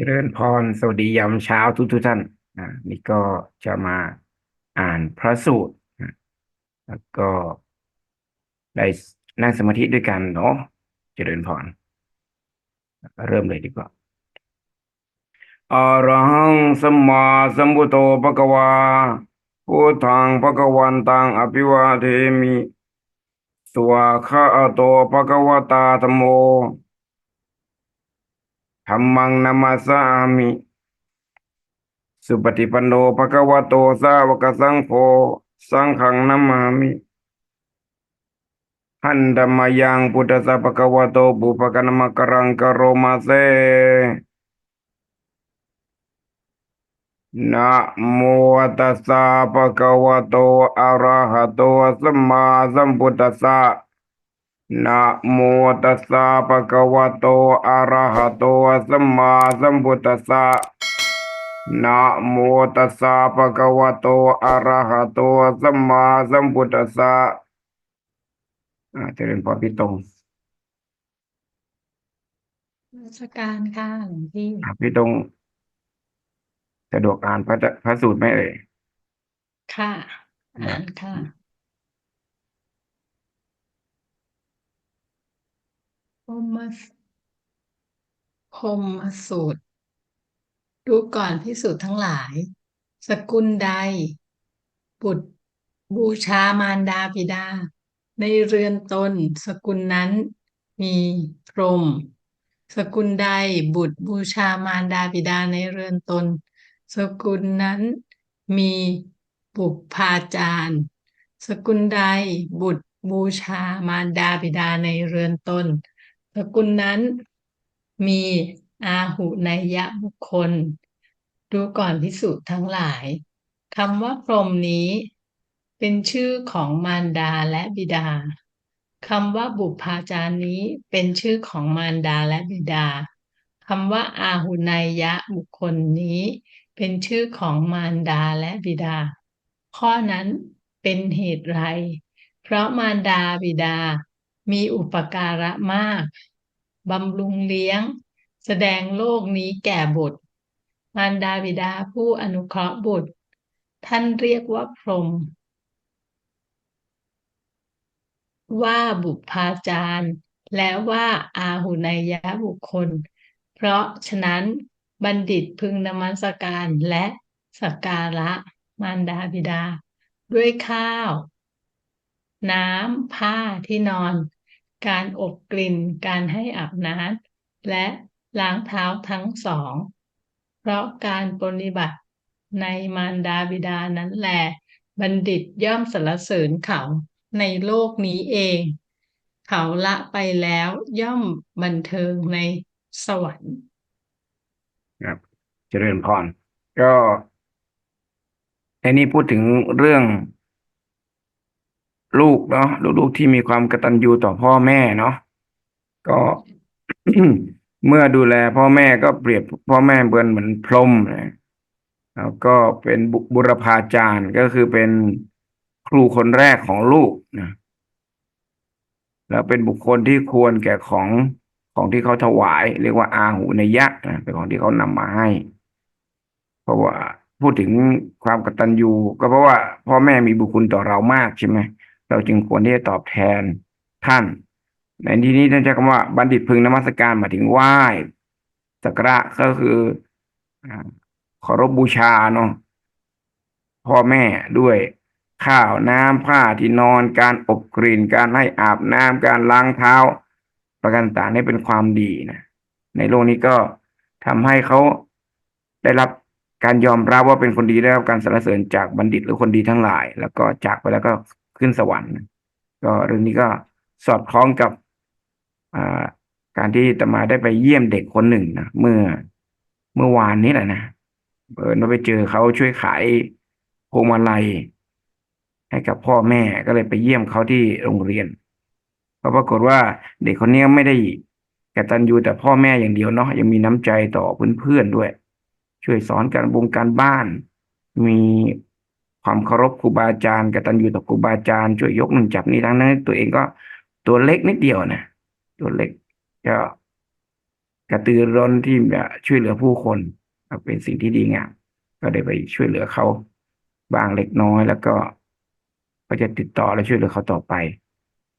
เจริญพร สวัสดียามเช้าทุกทุกท่านอ่านี่ก็จะมาอ่านพระสูตรนะแล้วก็ได้นั่งสมาธิด้วยกันเนาะเจริญพร เริ่มเลยดีกว่าอรหังสมมาสัมพุทโธภะคะวาพุทธังภะคะวันตังอภิวาเทมิสวาคาโตภะคะวตาธโม ธัมมังนามาสามิสุปฏิปันโนภะคะวะโตสาวกสังโฆสังฆังนามามิหันธรรมยังพุทธสสะภะคะวะโตบุปกนมกรังกโรมาเซนะโมตัสสะภะคะวะโตอะระหะโตสัมมาสัมพุทธัสสะ นะโมตัสสะภะคะวะโตอะระหะโตสัมมาสัมพุทธัสสะนะโมตัสสะภะคะวะโตอะระหะโตสัมมาสัมพุทธัสสะอ่าเจริญพรพี่ตรงราชการค่ะหลวงพี่อะพี่ตรงสะดวกอ่านพระพระสูตรไหมเอ่ยค่ะอ่านค่ะ พ รมสพรมสูตร ดูก่อนพิสูจน์ทั้งหลาย สกุลใด บุตร บูชามารดาบิดา ในเรือนตน สกุลนั้นมีพรหมสกุลใดบุตรบูชามารดาบิดาในเรือนตน สกุลนั้นมีบุพาจารย์ สกุลใดบุตรบูชามารดาบิดาในเรือนตน สกุลนั้นมีอาหุนัยยะบุคคล ดูก่อนพิสูจน์ทั้งหลายคำว่าพรหมนี้ เป็นชื่อของมารดาและบิดาคำว่าบุพาจารย์นี้เป็นชื่อของมารดาและบิดาคำว่าอาหุนัยยะบุคคลนี้ เป็นชื่อของมารดาและบิดา ข้อนั้นเป็นเหตุไร เพราะมารดาบิดา มีอุปการะมากบำรุงเลี้ยง แสดงโลกนี้แก่บุตร มารดาบิดาผู้อนุเคราะห์บุตร ท่านเรียกว่าพรหมว่าบุพาจารย์และว่าอาหุนัยยะบุคคล เพราะฉะนั้นบัณฑิตพึงนมัสการและสักการะมารดาบิดา ด้วยข้าว น้ำผ้าที่นอน การอบกลิ่น การให้อาบน้ำและล้างเท้าทั้งสอง เพราะการปฏิบัติในมารดาบิดานั้นแหลบัณฑิตย่อมสรรเสริญเขาในโลกนี้เอง เขาละไปแล้วย่อมบันเทิงในสวรรค์ครับเจริญพรก็ในนี้พูดถึงเรื่อง ลูกเนาะลูกๆที่มีความกตัญญูต่อพ่อแม่เนาะก็เมื่อดูแลพ่อแม่ก็เปรียบพ่อแม่เหมือนเหมือนพรมนะแล้วก็เป็นบุบุรพาจารย์ก็คือเป็นครูคนแรกของลูกนะแล้วเป็นบุคคลที่ควรแก่ของของที่เขาถวาย เรียกว่าอาหูนยะนะเป็นของที่เขานำมาให้ เพราะว่าพูดถึงความกตัญญูก็เพราะว่าพ่อแม่มีบุญคุณต่อเรามากใช่ไหม เราจึงควรที่จะตอบแทนท่าน ในที่นี้ท่านใช้คำว่าบัณฑิตพึงนมัสการหมายถึงไหว้สักการะก็คืออ่าเคารพบูชาเนาะพ่อแม่ด้วยข้าวน้ำผ้าที่นอนการอบกลิ่นการให้อาบน้ำการล้างเท้า ประการต่างนี่เป็นความดีนะในโลกนี้ก็ทำให้เขาได้รับการยอมรับว่าเป็นคนดีได้รับการสรรเสริญจากบัณฑิตหรือคนดีทั้งหลาย แล้วก็จากไปแล้วก็ ขึ้นสวรรค์ก็เรื่องนี้ก็สอดคล้องกับการที่ตมาได้ไปเยี่ยมเด็กคนหนึ่งนะเมื่อเมื่อวานนี้แหละนะเออเราไปเจอเขาช่วยขายพวงมาลัยให้กับพ่อแม่ก็เลยไปเยี่ยมเขาที่โรงเรียนก็ปรากฏว่าเด็กคนนี้ไม่ได้กตัญญูแต่พ่อแม่อย่างเดียวเนาะยังมีน้ำใจต่อเพื่อนๆด้วย ช่วยสอนการบงการบ้าน มี ความเคารพครูบาอาจารย์กตัญญูต่อครูบาอาจารย์ช่วยยกนึ่งจับนี่ทั้งนั้น ตัวเองก็ตัวเล็กนิดเดียวนะตัวเล็กก็กระตือร้นที่จะช่วยเหลือผู้คนเป็นสิ่งที่ดีงามก็ได้ไปช่วยเหลือเขาบางเล็กน้อยแล้วก็ ก็จะติดต่อและช่วยเหลือเขาต่อไป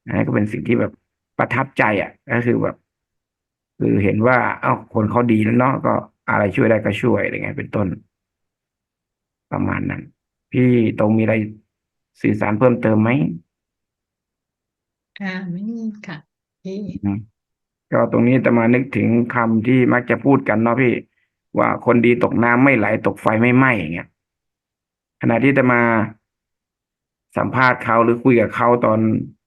อันนี้ก็เป็นสิ่งที่แบบประทับใจอะ ก็คือแบบ คือเห็นว่า เอ้าคนเขาดีแล้วเนาะก็อะไรช่วยได้ก็ช่วยอะไรเงี้ยเป็นต้น ประมาณนั้น พี่ตรงมีอะไรสื่อสารเพิ่มเติมไหมอ่าไม่มีค่ะพี่อืมก็ตรงนี้จะมานึกถึงคำที่มักจะพูดกันเนาะพี่ ว่าคนดีตกน้ำไม่ไหลตกไฟไม่ไหม้อย่างเงี้ยขณะที่จะมาสัมภาษณ์เขาหรือคุยกับเขาตอน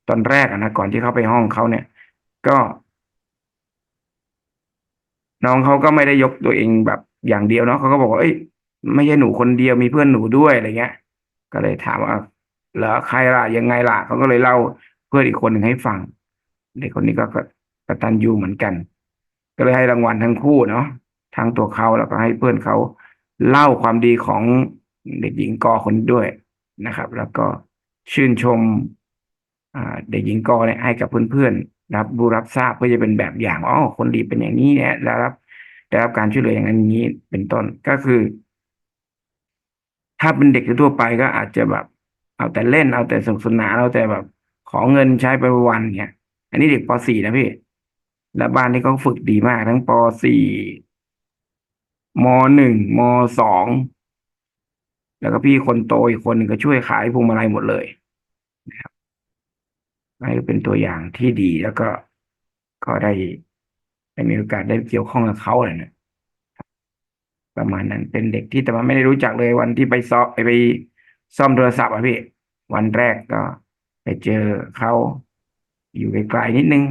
ตอนแรกอะนะก่อนที่เขาไปห้องเขาเนี่ย ก็ น้องเขาก็ไม่ได้ยกตัวเองแบบอย่างเดียวเนาะเขาก็บอกว่าเอ้ย ไม่ใช่หนูคนเดียวมีเพื่อนหนูด้วยอะไรเงี้ย ก็เลยถามว่าเหรอใครล่ะยังไงล่ะเขาก็เลยเล่าเพื่อนอีกคนหนึ่งให้ฟังเด็กคนนี้ก็กตัญญูเหมือนกัน ก็เลยให้รางวัลทั้งคู่เนาะทั้งตัวเขาแล้วก็ให้เพื่อนเขาเล่าความดีของเด็กหญิงกอคนด้วยนะครับ แล้วก็ชื่นชมเด็กหญิงกอเนี่ยให้กับเพื่อนๆรับรู้รับทราบเพื่อจะเป็นแบบอย่างอ๋อคนดีเป็นอย่างนี้เนี่ยได้รับได้รับการช่วยเหลืออย่างนั้นอย่างนี้เป็นต้นก็คือ ถ้าเป็นเด็กทั่วไปก็อาจจะแบบ เอาแต่เล่นเอาแต่สนุกสนานเอาแต่แบบ ขอเงินใช้ไปวันเนี่ยอันนี้เด็กป .4 นะพี่ และบ้านนี้เขาฝึกดีมาก ทั้งป .4 ม .1 ม .2 แล้วก็พี่คนโตอีกคนหนึ่งก็ช่วยขายพวงมาลัยหมดเลยนะครับให้เป็นตัวอย่างที่ดีแล้วก็ก็ได้ได้มีโอกาสได้เกี่ยวข้องกับเขาเลยนะ ประมาณนั้น เป็นเด็กที่แต่ว่าไม่ได้รู้จักเลยวันที่ไปซ้อไปไปซ่อมโทรศัพท์อะพี่ วันแรกก็ไปเจอเขาอยู่ไกลๆนิดนึง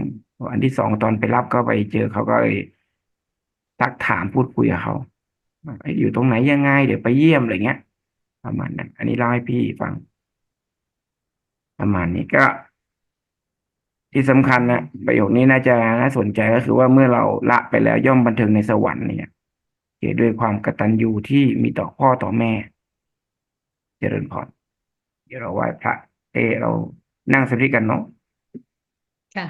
วันที่สองตอนไปรับก็ไปเจอเขาก็เลยทักถามพูดคุยกับเขาอ้ยอยู่ตรงไหนยังไง เดี๋ยวไปเยี่ยมอะไรเงี้ย ประมาณนั้น อันนี้เล่าให้พี่ฟัง ประมาณนี้ก็ ที่สำคัญนะประโยคนี้น่าจะน่าสนใจก็คือว่าเมื่อเราละไปแล้วย่อมบันเทิงในสวรรค์เนี่ย ดด้วยความกตัญญูที่มีต่อพ่อต่อแม่ เจริญพรเดี๋ยวเราไหว้พระ เอ เรานั่งสมาธิกันเนาะค่ะ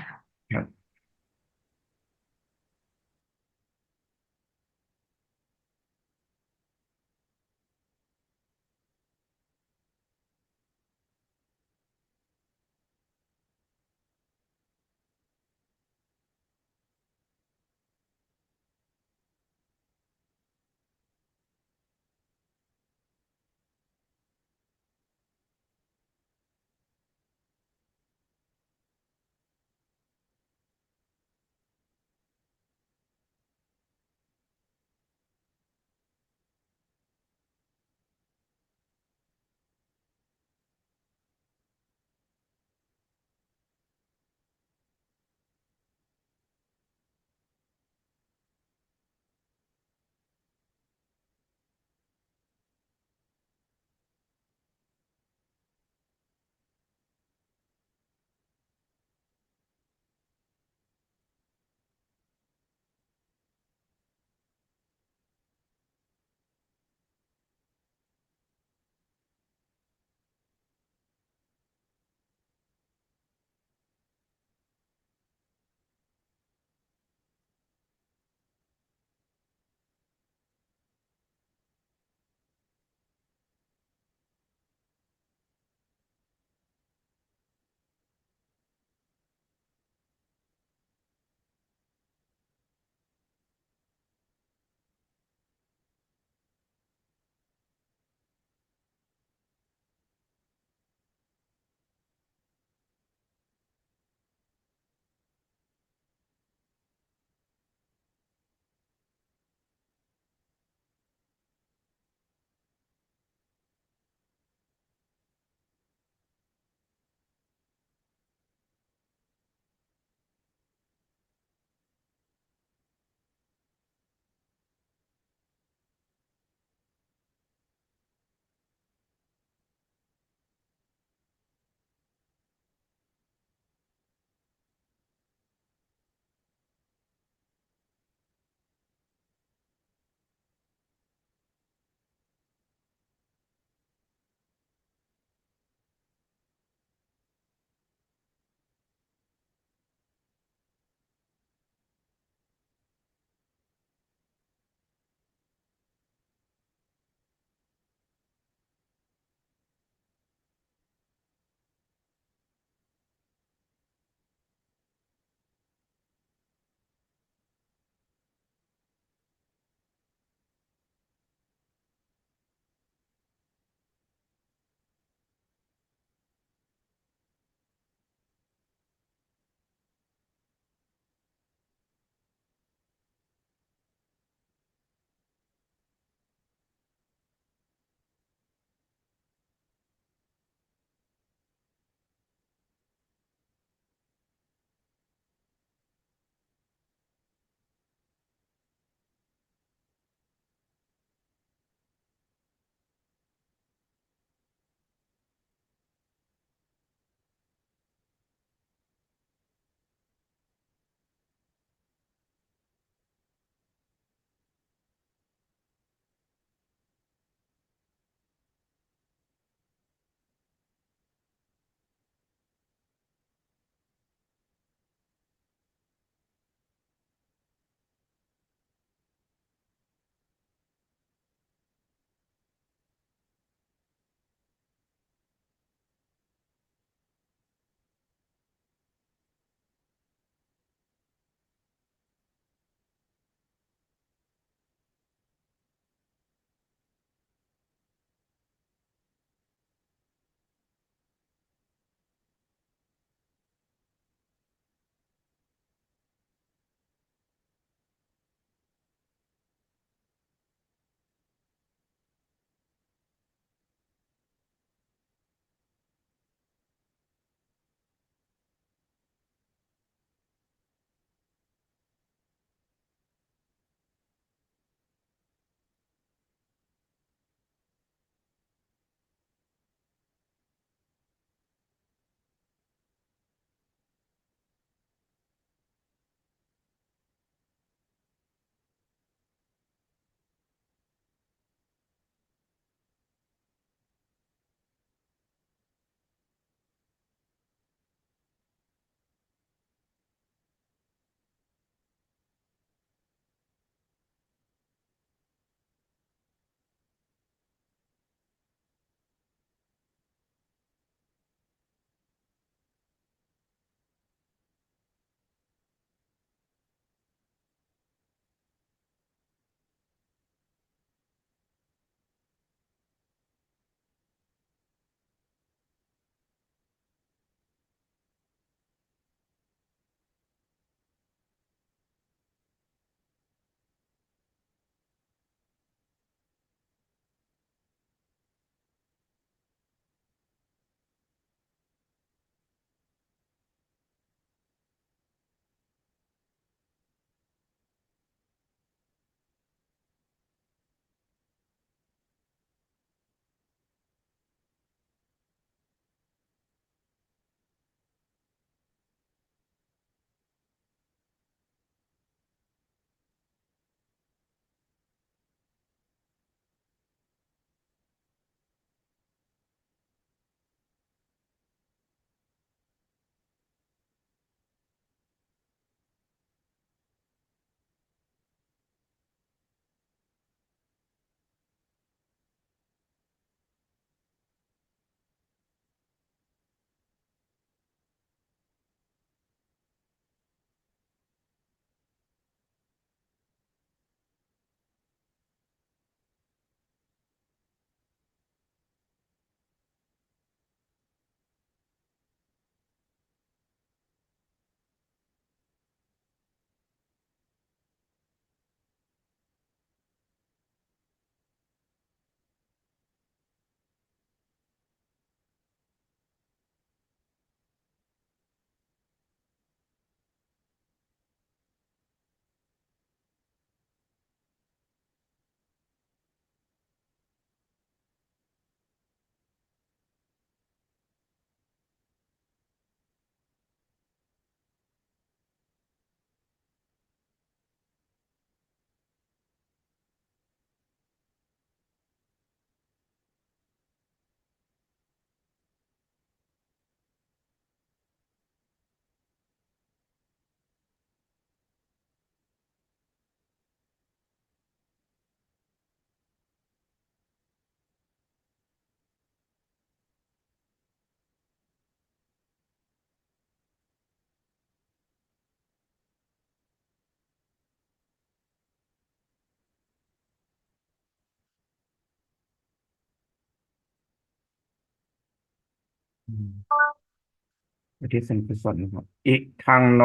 อุทิศส่วนกุศลครับอิทังโน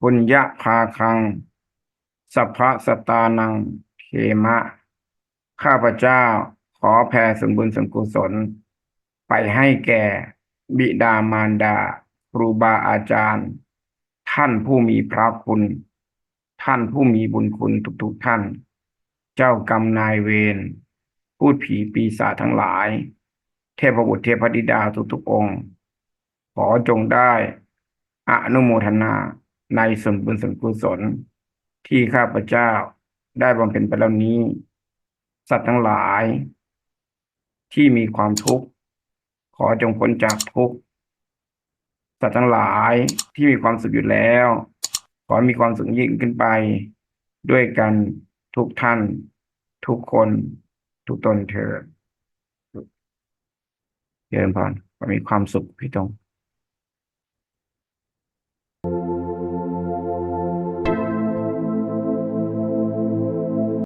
ปุญญภาคัง สัพพะสตานัง เขมะ ข้าพเจ้าขอแผ่ส่วนบุญส่วนกุศล ไปให้แก่ บิดามารดา ครูบาอาจารย์ ท่านผู้มีพระคุณ ท่านผู้มีบุญคุณทุกๆท่าน เจ้ากรรมนายเวรพูดผีปีศาจทั้งหลาย เทพบุตรเทพธิดาทุกๆองค์ ขอจงได้อนุโมทนาในส่วนบุญส่วนกุศล ที่ข้าพเจ้าได้บำเพ็ญไปแล้วนี้ สัตว์ทั้งหลาย ที่มีความทุกข์ ขอจงพ้นจากทุกข์สัตว์ทั้งหลายที่มีความสุขอยู่แล้ว ขอมีความสุขยิ่งขึ้นไป ด้วยกันทุกท่าน ทุกคน ทุกตนเถิด เจริญพรมีความสุขพี่ตรง